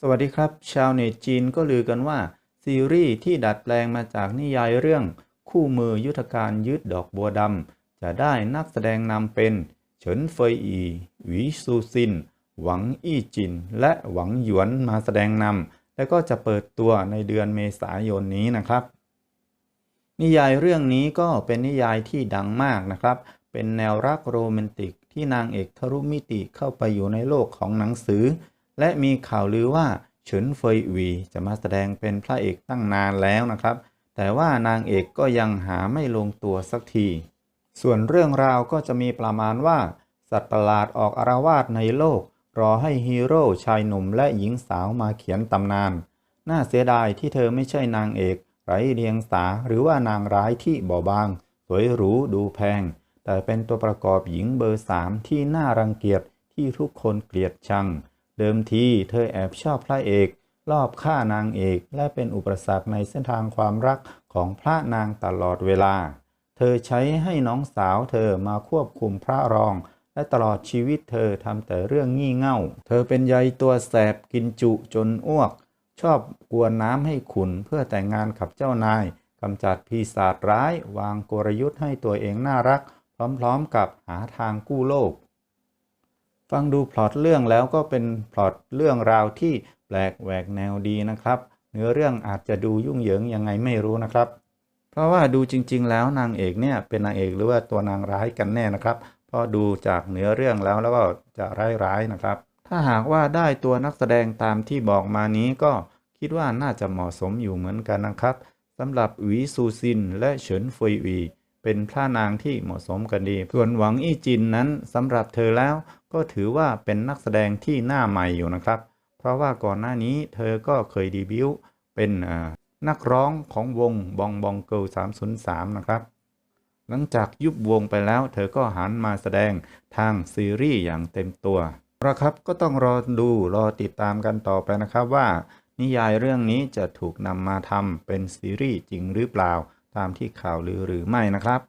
สวัสดีครับ ชาวเน็ตจีนก็ลือกันว่า ซีรีส์ที่ดัดแปลงมาจากนิยายเรื่อง คู่มือยุทธการยึดดอกบัวดำจะได้นักแสดงนำเป็น เฉินเฟยอี หวีซูซิน หวังอี้จิน และหวังหยวนมาแสดงนำและก็จะเปิดตัวในเดือนเมษายนนี้นะครับ นิยายเรื่องนี้ก็เป็นนิยายที่ดังมากนะครับ เป็นแนวรักโรแมนติกที่นางเอกทะลุมิติเข้าไปอยู่ในโลกของหนังสือ และมีข่าวลือว่าเฉินเฟยวีจะมาแสดงเป็นพระเอกตั้งนานแล้วนะครับ แต่ว่านางเอกก็ยังหาไม่ลงตัวสักที ส่วนเรื่องราวก็จะมีประมาณว่า สัตว์ประหลาดออกอารวาสในโลก รอให้ฮีโร่ชายหนุ่มและหญิงสาวมาเขียนตำนาน น่าเสียดายที่เธอไม่ใช่นางเอกไร้เดียงสาหรือว่านางร้ายที่เบาบาง สวยหรูดูแพง แต่เป็นตัวประกอบหญิงเบอร์สามที่น่ารังเกียจที่ทุกคนเกลียดชัง เดิมทีเธอแอบชอบพระเอกรอบฆ่านางเอกและเป็นอุปสรรคในเส้นทางความรักของพระนางตลอดเวลา เธอใช้ให้น้องสาวเธอมาควบคุมพระรอง และตลอดชีวิตเธอทำแต่เรื่องงี่เง่า เธอเป็นใยตัวแสบกินจุจนอ้วก ชอบกวนน้ำให้ขุนเพื่อแต่งงานกับเจ้านายกำจัดปีศาจร้ายวางกลยุทธ์ให้ตัวเองน่ารัก พร้อมๆกับหาทางกู้โลก ฟังดูพล็อตเรื่องแล้วก็เป็นพล็อตเรื่องราวที่แปลกแหวกแนวดีนะครับ เนื้อเรื่องอาจจะดูยุ่งเหยิงยังไงไม่รู้นะครับ เพราะว่าดูจริง ๆ แล้วนางเอกเนี่ยเป็นนางเอกหรือว่าตัวนางร้ายกันแน่นะครับเพราะดูจากเนื้อเรื่องแล้วแล้วก็จะร้ายๆนะครับ ถ้าหากว่าได้ตัวนักแสดงตามที่บอกมานี้ก็คิดว่าน่าจะเหมาะสมอยู่เหมือนกันนะครับสำหรับหวีซูซินและเฉินเฟยหวี เป็นพระนางที่เหมาะสมกันดี ส่วนหวังอี้จินนั้นสำหรับเธอแล้วก็ถือว่าเป็นนักแสดงที่หน้าใหม่อยู่นะครับ เพราะว่าก่อนหน้านี้เธอก็เคยดีบิวเป็นนักร้องของวงบองบองเกิล303 นะครับ หลังจากยุบวงไปแล้ว เธอก็หันมาแสดงทางซีรีส์อย่างเต็มตัวนะครับก็ต้องรอดูรอติดตามกันต่อไปนะครับว่า นิยายเรื่องนี้จะถูกนำมาทำเป็นซีรีส์จริงหรือเปล่า ตามที่ข่าวลือหรือไม่นะครับ